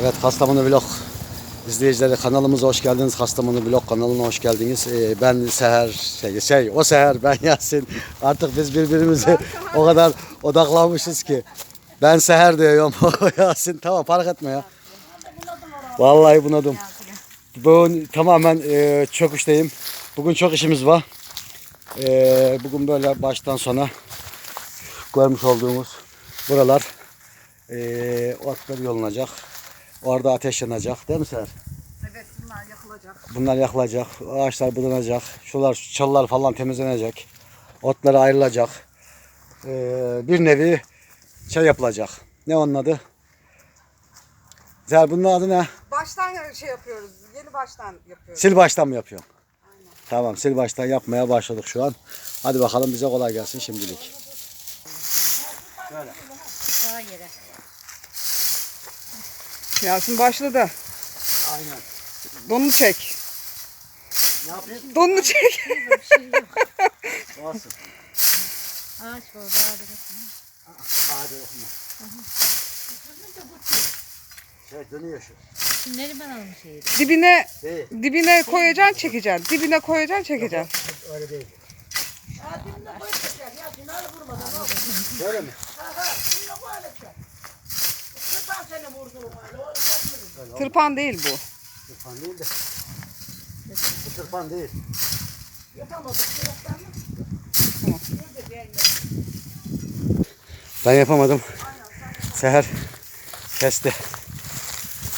Evet Kastamonu Vlog izleyicileri kanalımıza hoş geldiniz. Kastamonu Vlog kanalına hoş geldiniz. Ee, ben Seher, şey, şey o Seher, ben Yasin. Artık biz birbirimize o kadar odaklanmışız ki. Ben Seher diyorum, o Yasin. Tamam fark etme ya. Vallahi bunadım. Bugün tamamen e, çöküşteyim. Bugün çok işimiz var. E, bugün böyle baştan sona görmüş olduğumuz buralar e, otlar yolunacak. Orada ateş yanacak değil mi Seher? Evet bunlar yakılacak. Bunlar yakılacak, ağaçlar budanacak, şular çalılar falan temizlenecek, otlar ayrılacak. Ee, bir nevi şey yapılacak. Ne onun adı? Seher bunun adı ne? Baştan şey yapıyoruz. Yeni baştan yapıyoruz. Sil baştan mı yapıyorsun? Tamam sil baştan yapmaya başladık şu an. Hadi bakalım bize kolay gelsin şimdilik. Sağa yere. Yasin başladı. Aynen. Donunu çek. Ne yapayım? Donunu çek. Bir şey yok. Olsun. Ağaç var da. Hadi okuma. Şey dönüyor şu. Şimdi Neriman almış şeyi. Dibine Değil. dibine koyacaksın çekeceksin. Dibine koyacaksın çekeceksin. Öyle değil. Böyle mi? Tırpan değil bu. Tırpan değil de. Bu tırpan değil. Ben yapamadım. Seher kesti.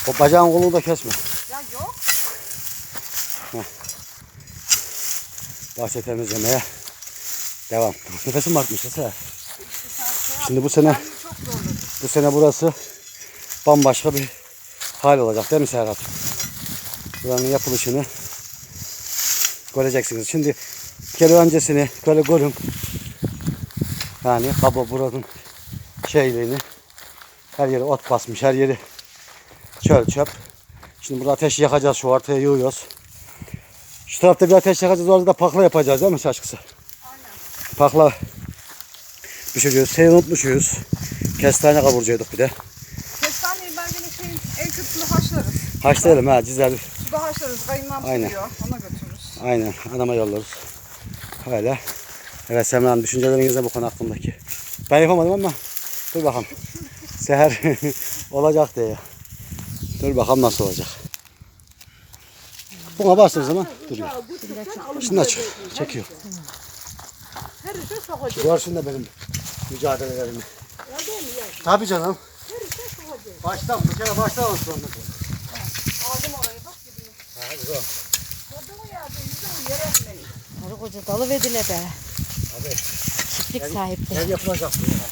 O bacağın kolunu da kesme. Ya yok. Bahçe temizlemeye devam. Nefesim artmıştı Seher. Şimdi bu sene bu sene burası bambaşka bir hal olacak değil mi Serhat? Buranın yapılışını göreceksiniz. Şimdi kere öncesini böyle görün. Yani baba buranın şeyliğini her yeri ot basmış, her yeri çöl çöp. Şimdi burada ateş yakacağız, şu ortaya yığıyoruz. Şu tarafta bir ateş yakacağız, orada da pakla yapacağız değil mi şaşkısı? Pakla pişiriyoruz. Şeyi unutmuşuz. Kestane kavuracaktık bir de. Kestaneyi ben yine şeyin en kötüsünü haşlarız. Haşlayalım ha cizer. Suda haşlarız. Kayınlam Aynen. tutuyor. Ona götürürüz. Aynen anama yollarız. Öyle. Evet Semra Hanım düşünceleriniz ne bu konu hakkındaki? Ben yapamadım ama dur bakalım. Seher olacak diye. Dur bakalım nasıl olacak. Buna bastığın zaman duruyor. Şimdi aç. Çekiyor. Görsün de benim mücadelelerimi. Tabii canım. Baştan bir kere baştan olsun. Aldım orayı bak dibine. Hadi bakalım. Karı koca dalı vedile be. Abi. Çiftlik sahipleri. Ev yapılacak bu ya.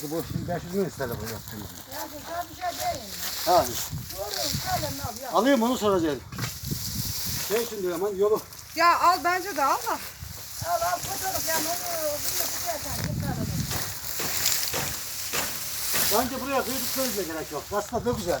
Ki bu şimdi 500 bin istedi bu yaptığımız. Ha. Alayım onu soracağım. Şey için diyorum hani yolu. Ya al bence de al da. Bence buraya kıydık sözle gerek yok. Aslında ne güzel.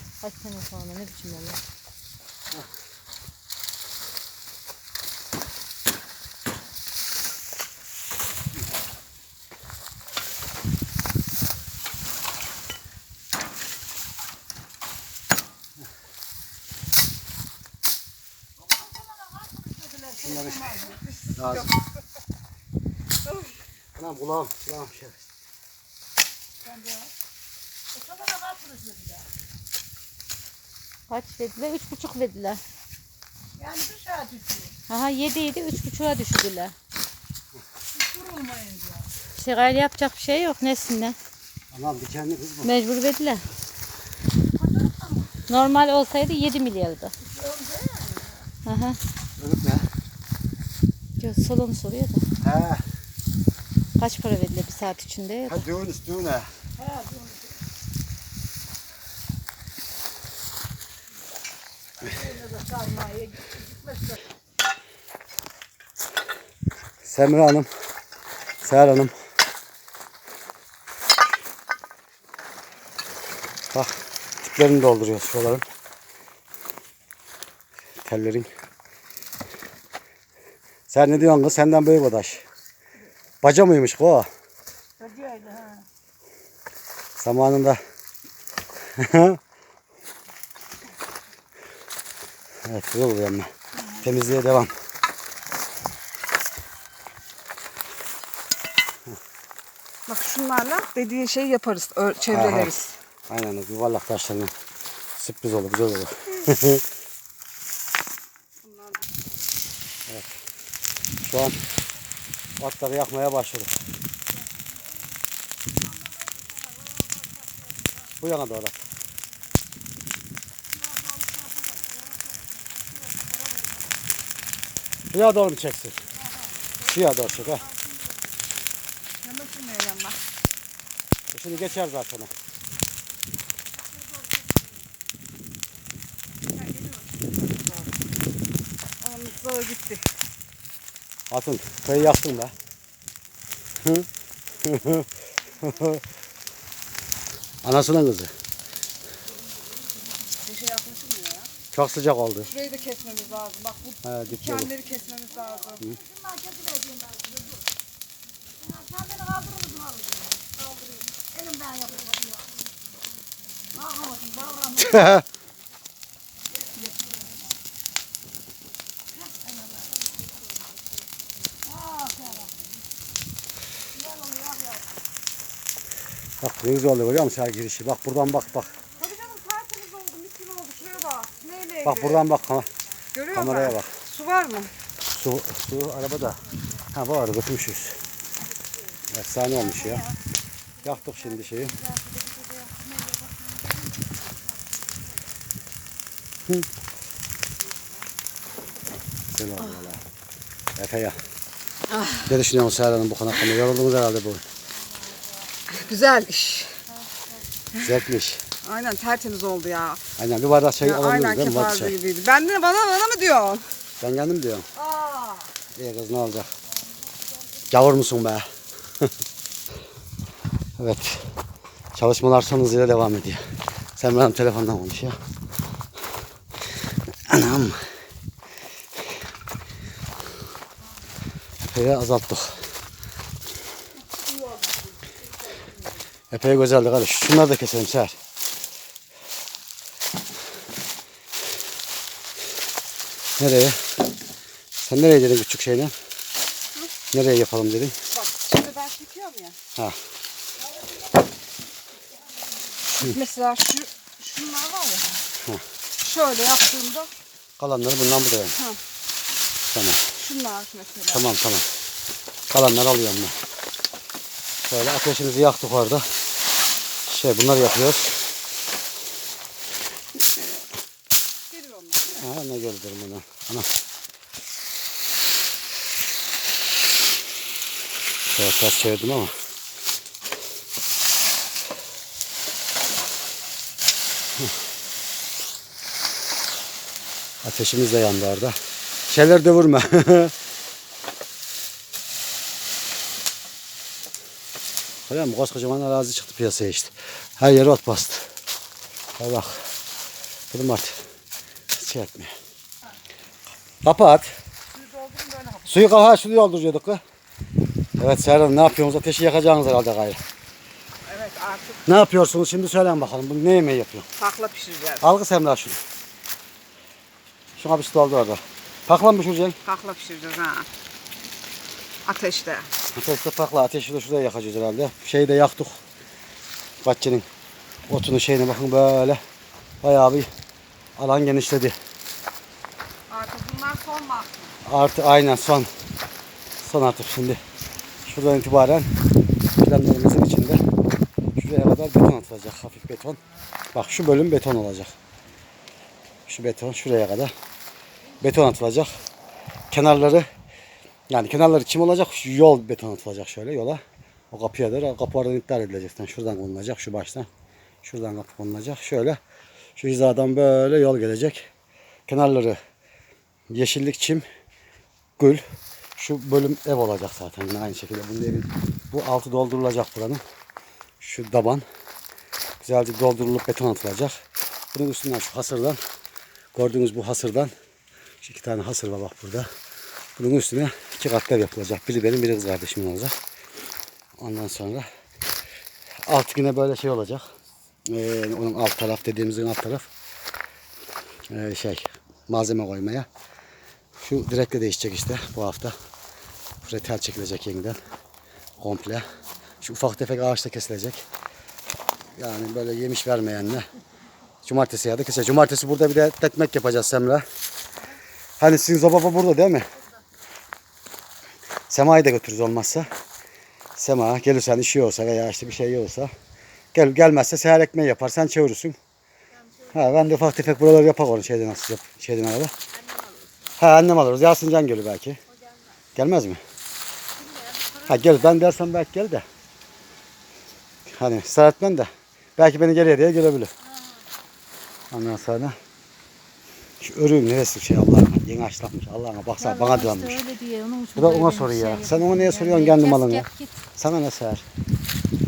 Kaç sene sonra ne biçim olur. Lazım. Anam kulağım, kulağım şey. Kaç dediler? Üç buçuk dediler. Yani bir saat içiyor. Aha yedi yedi üç buçuğa düşürdüler. Durulmayınca. Şey gayrı yapacak bir şey yok nesinle. Anam dikenli kız bu. Mecbur dediler. Normal olsaydı 7 milyardı. Aha. Ölüp ne? Yok salonu soruyor da. He. Kaç para verdiler bir saat içinde. Ha düğün üstüne. He. Öyle Semra Hanım, Seher Hanım. Bak tiplerini dolduruyor şuraların. Tellerin. Sen ne diyorsun kız? Senden büyük odaş. Baca mıymış bu o? Acıydı ha. Zamanında. evet güzel oluyor ama. Temizliğe devam. Bak şunlarla dediğin şeyi yaparız, ö- çevreleriz. Aynen o yuvarlak taşlarla. Sürpriz olur, güzel olur. evet. Şu an atları yakmaya başladık. Bu yana doğru. Doğru mu çeksin? Yana doğru çek ha. Şimdi geçer zaten mutfağa gitti. Atın, köyü yaktın be. Anasının kızı. Bir şey yapmışım ya. Çok sıcak oldu. Şurayı da kesmemiz lazım. Bak bu He, dipleri. dikenleri kesmemiz lazım. bak ne güzel oluyor görüyor musun her girişi? Bak buradan bak bak. Tabii canım tertemiz oldu, mis gibi oldu. Şuraya bak. Neyle Bak buradan bak. Ha, Görüyor kameraya musun? bak. Su var mı? Su, su arabada. Ha var götürmüşüz. Efsane olmuş ya. Yaktık şimdi şeyi. Hı. Güzel oldu valla. Efe ya. Ne düşünüyorsun Seher Hanım bu konu hakkında? Yoruldunuz herhalde bu. Güzel iş. Zevkli iş. Aynen tertemiz oldu ya. Aynen bir bardak çay alabiliriz aynen değil mi? Kefal çay. gibiydi. Ben de bana bana mı diyorsun? Ben kendim diyorum. Aa. İyi kız ne olacak? Gavur musun be? evet. Çalışmalar son hızıyla devam ediyor. Sen benim telefondan konuş ya. Anam. Epey azalttık. Epey güzeldi kardeş. Şunları da keselim Seher. Nereye? Sen nereye dedin küçük şeyle? Nereye yapalım dedin? Bak şimdi ben çekiyorum ya. Ha. Mesela şu şunlar var ya. Şöyle yaptığımda Kalanları bundan buraya. Ha. Tamam. şunlar mesela. Tamam tamam. Kalanları alıyorum ben. Şöyle ateşimizi yaktık orada. Şey bunları yapıyoruz. Onlar. Ha ne gördüm bunu. Ana. Şöyle ters çevirdim ama. Ateşimiz de yandı orada. Şeyler de vurma. Görüyor musun? Koskocaman arazi çıktı piyasaya işte. Her yere ot bastı. Hay bak. Kırım artık. Şey. Kapat. Suyu kapağı suyu dolduruyorduk. Evet Serhan ne yapıyorsunuz? Ateşi yakacaksınız herhalde gayrı. Evet artık Ne yapıyorsunuz şimdi söyleyin bakalım. Bu ne yemeği yapıyor? takla pişireceğiz. Algı Semra şunu. Şuna bir su doldur orada. Pakla mı pişireceksin? Takla pişireceğiz ha. Ateşte. Ateş toprakla ateşi de şuraya yakacağız herhalde. Şeyi de yaktık. Bahçenin otunu şeyine bakın böyle. Bayağı bir alan genişledi. Son mahsul. Artı aynen son. Son artık şimdi. Şuradan itibaren planlarımızın içinde şuraya kadar beton atılacak. Hafif beton. Bak şu bölüm beton olacak. Şu beton şuraya kadar beton atılacak. Kenarları yani kenarları çim olacak. Şu yol beton atılacak şöyle yola. O kapıya da kapı oradan iptal edilecek. Yani şuradan konulacak şu baştan. Şuradan kapı konulacak. Şöyle şu hizadan böyle yol gelecek. Kenarları yeşillik çim gül. Şu bölüm ev olacak zaten yine aynı şekilde. Bunun evin bu altı doldurulacak buranın. Şu daban güzelce doldurulup beton atılacak. Bunun üstünden şu hasırdan gördüğünüz bu hasırdan şu iki tane hasır var bak burada. Bunun üstüne iki katlar yapılacak. Biri benim biri kız kardeşimin olacak. Ondan sonra alt yine böyle şey olacak. Ee, onun alt taraf dediğimizin alt taraf ee, şey malzeme koymaya. Şu direkle değişecek işte bu hafta. Buraya tel çekilecek yeniden. Komple. Şu ufak tefek ağaç da kesilecek. Yani böyle yemiş vermeyenle. Cumartesi ya da kese. Cumartesi burada bir de ekmek yapacağız Semra. Hani sizin zobaba burada değil mi? Sema'yı da götürürüz olmazsa. Sema gelirsen işi olsa veya işte bir şey olsa. Gel, gelmezse seher ekmeği yapar. Sen çevirirsin. Ha, ben de ufak tefek buraları yapak onu şeyden nasıl yap, şeyden arada. Ha annem alırız. Yasincan geliyor belki. Gelmez mi? Ha gel ben dersem belki gel de. Hani etmem de. Belki beni geriye diye gelebilir. Ondan sonra şu örüğün neresi şey Allah'ına yeni açlanmış. Allah'ına baksana bana dönmüş. öyle diye onun için Bu da ona soruyor ya. şey Sen ona niye soruyorsun Yani kendi malını? kes, git. Sana ne seher?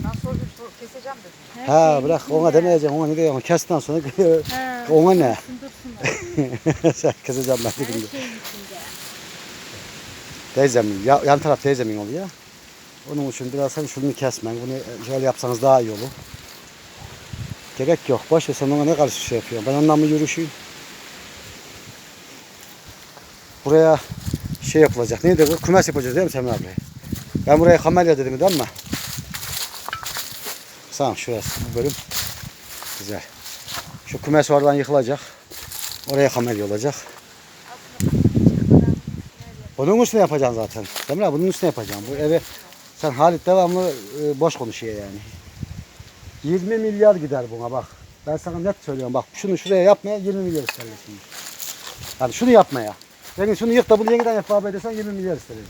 Ben sonra sor- keseceğim dedim. Her Ha şeyi bırak ona ya. demeyeceğim. Ona ne diyorsun? Kestten sonra ona ne? dursun, dursun. Sen keseceğim ben Her dedim. de. Teyzemin, ya, yan taraf teyzemin oluyor. Onun için biraz hani şunu kesmen, bunu şöyle yapsanız daha iyi olur. Gerek yok. Boş ver sen ona ne karşı şey yapıyorsun. Ben ondan mı yürüyüşeyim? Buraya şey yapılacak. Neydi bu? Kümes yapacağız değil mi Semra abi? Ben buraya kamelya dedim değil mi? Tamam şurası bu bölüm. Güzel. Şu kümes oradan yıkılacak. Oraya kamelya olacak. Bunun üstüne yapacaksın zaten. Demir abi bunun üstüne yapacaksın. Bu eve sen Halit devamlı e, boş konuşuyor yani. 20 milyar gider buna bak. Ben sana net söylüyorum bak şunu şuraya yapmaya 20 milyar isterler şimdi. Yani şunu yapmaya. Yani şunu yık da bunu yeniden yap abi desen 20 milyar isterler.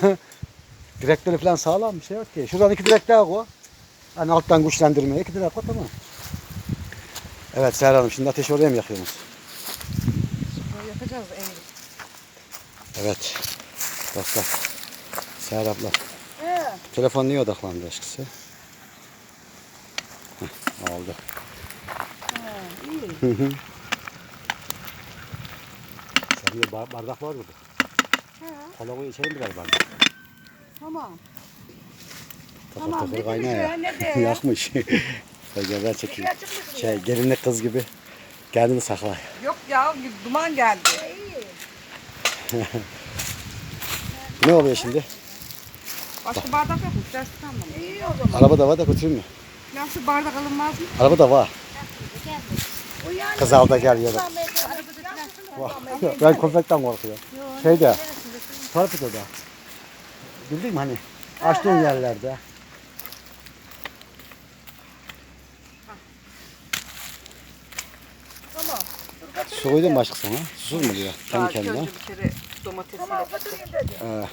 Direkleri falan sağlam bir şey yok ki. Şuradan iki direk daha koy. Hani alttan güçlendirmeye iki direk koy tamam. Evet Seher şimdi ateşi oraya mı yakıyorsunuz? Böyle yapacağız Evet. Dostlar. Seher abla. Ee, Telefon niye odaklandı aşkısı? Heh, oldu. iyi. Senin de bar- bardak var burada. Kola koy içelim birer bardak. Tamam. Takır Tamam, ne kaynıyor demiş ya. ne? Yakmış. Bence çekeyim. Şey gelinlik kız gibi. Kendini sakla. Yok ya duman geldi. Ne oluyor şimdi? Başka bardak yok mu? Ders tamam. İyi o zaman. Araba da var da götüreyim mi? Nasıl bardak alınmaz mı? Araba da var. Kız al da gel ya da. Ben köpekten korkuyorum. Şeyde. Torpidoda. Bildin mi hani? Açtığın yerlerde. Tamam. Su koydun mu başka sana? Susuz mu diyor? Kendi kendine. Önce bir kere domatesiyle Ee,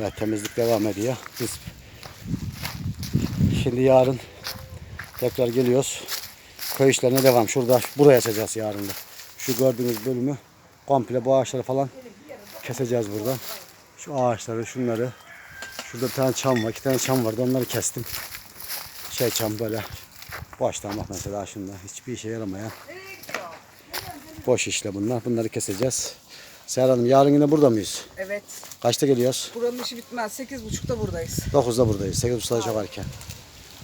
evet temizlik devam ediyor. Biz şimdi yarın tekrar geliyoruz. Köy işlerine devam. Şurada buraya açacağız yarın da. Şu gördüğünüz bölümü komple bu ağaçları falan keseceğiz buradan. Şu ağaçları şunları. Şurada bir tane çam var. iki tane çam vardı. Onları kestim. Şey çam böyle. Boştan bak mesela şunda. Hiçbir işe yaramayan. Boş işle bunlar. Bunları keseceğiz. Seher Hanım yarın yine burada mıyız? Evet. Kaçta geliyoruz? Buranın işi bitmez. Sekiz buçukta buradayız. 9'da buradayız. 8.30'da çok erken.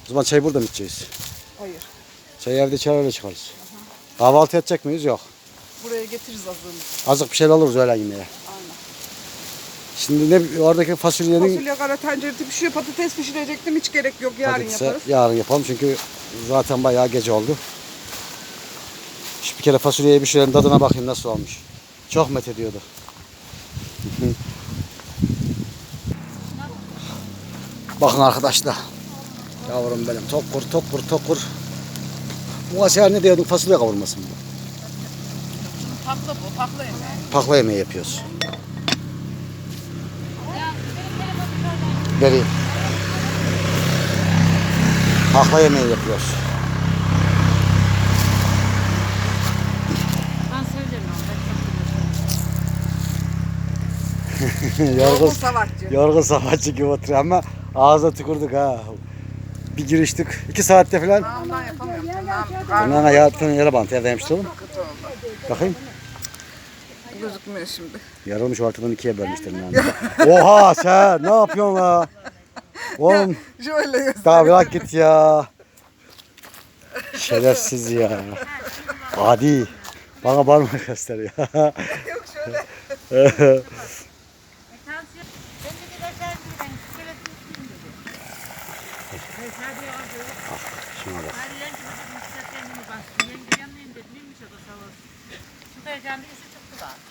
O zaman çay burada mı içeceğiz? Hayır. Çayı evde içer öyle çıkarız. Kahvaltı edecek miyiz? Yok. Buraya getiririz azığımızı. Azıcık bir şeyler alırız öğlen yemeğe. Aynen. Şimdi ne oradaki fasulyenin Fasulye kara tencerede pişiyor. Patates pişirecektim. Hiç gerek yok. Yarın patatesi yaparız. yarın yapalım çünkü zaten bayağı gece oldu. Kere fasulyeyi pişirelim tadına bakayım nasıl olmuş. Çok met ediyordu. Bakın arkadaşlar. Yavrum benim tokur tokur tokur. Bu aşağı ne diyorduk fasulye kavurması mı? bu? Tatlı bu. Tatlı yemeği. Pakla yemeği yapıyoruz. Vereyim. Pakla yemeği yapıyoruz. Ben söylerim yorgun, savaşçı. yorgun savaşçı gibi oturuyor ama ağza tükürdük ha. Bir giriştik. iki saatte falan. Ben ondan yapamıyorum. Tırnağım karnım Bundan hayatın yere bant evdeymiş oğlum. Bakayım. Gözükmüyor şimdi. Yarılmış ortadan ikiye yani. Oha sen ne yapıyorsun la? Oğlum Şöyle göster. daha bırak git ya. Şerefsiz ya. Adi. Bana parmak gösteriyor. Yok şöyle. Şuna bak.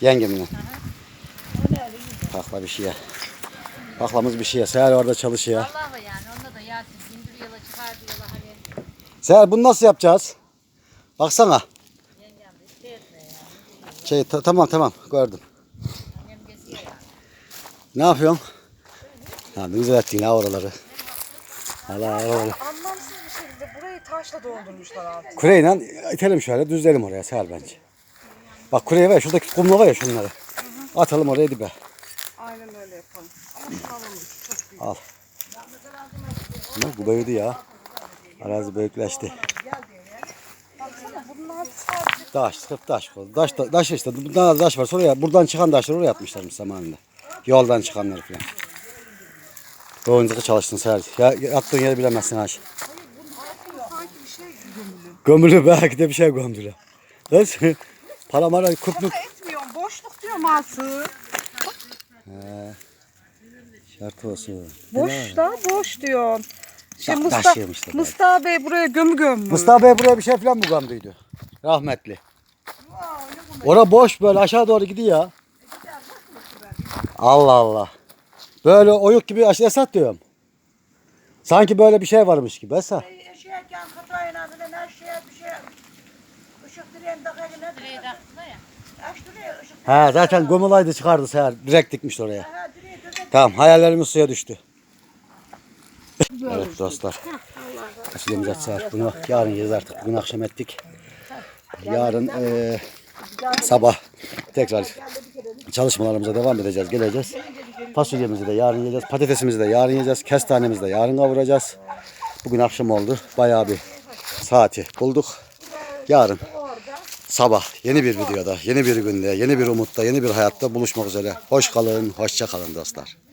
Yengemle. Pakla bir şeye. Paklamız bir şeye. Seher orada çalışıyor. Vallahi yani onda da Yasin bindir yola çıkar yola hani Seher bunu nasıl yapacağız? Baksana. yengem de ya. Şey ta- tamam tamam gördüm. Annem geziyor yani. Ne yapıyorsun? Ha güzel ettin ha oraları. Allah Allah. Anlamsız bir şekilde burayı taşla doldurmuşlar altı. Kureyle itelim şöyle düzleyelim oraya Seher bence. Bak kureye ya şuradaki kumla var ya şunları. Atalım oraya dibe. Aynen öyle yapalım. Ama. Çok büyük. Al. Bak bu büyüdü ya. Arazi büyükleşti. Baksana bunlar sadece Taş, sırf taş. Taş, taş işte. Bundan taş var. Sonra buradan çıkan taşları oraya yapmışlarmış zamanında. Yoldan çıkanları falan. Doğuncuk'u çalıştın Seher. Ya attığın yeri bilemezsin şey gömülü. Belki de bir şey gömdüler. Kız para mara kupluk. Şaka etmiyorum. Boşluk diyorum Aslı. Şart olsun. Boş da boş diyorum. Şey Taş- Mustafa, da Mustafa Bey buraya gömü gömmüş. Mustafa Bey buraya bir şey falan mı gömdüydü? Rahmetli. Ora boş böyle aşağı doğru gidiyor. Allah Allah. Böyle oyuk gibi esat diyorum. Sanki böyle bir şey varmış gibi Esat. Yaşarken katayına bile her şeye bir şey ışık direğin takayına Direği taktılar ya. aç direği ışık He zaten gomulaydı çıkardı Seher. Direkt dikmiş oraya. ha direği göze Tamam hayallerimiz suya düştü. evet dostlar. Fasulyemiz et Seher. Bunu yarın yiyeceğiz artık. Bugün akşam ettik. Yarın eee, sabah tekrar çalışmalarımıza devam edeceğiz. Geleceğiz. Fasulyemizi de yarın yiyeceğiz. Patatesimizi de yarın yiyeceğiz. Kestanemizi de yarın kavuracağız. Bugün akşam oldu. Bayağı bir saati bulduk. Yarın sabah yeni bir videoda, yeni bir günde, yeni bir umutta, yeni bir hayatta buluşmak üzere. Hoş kalın, hoşça kalın dostlar.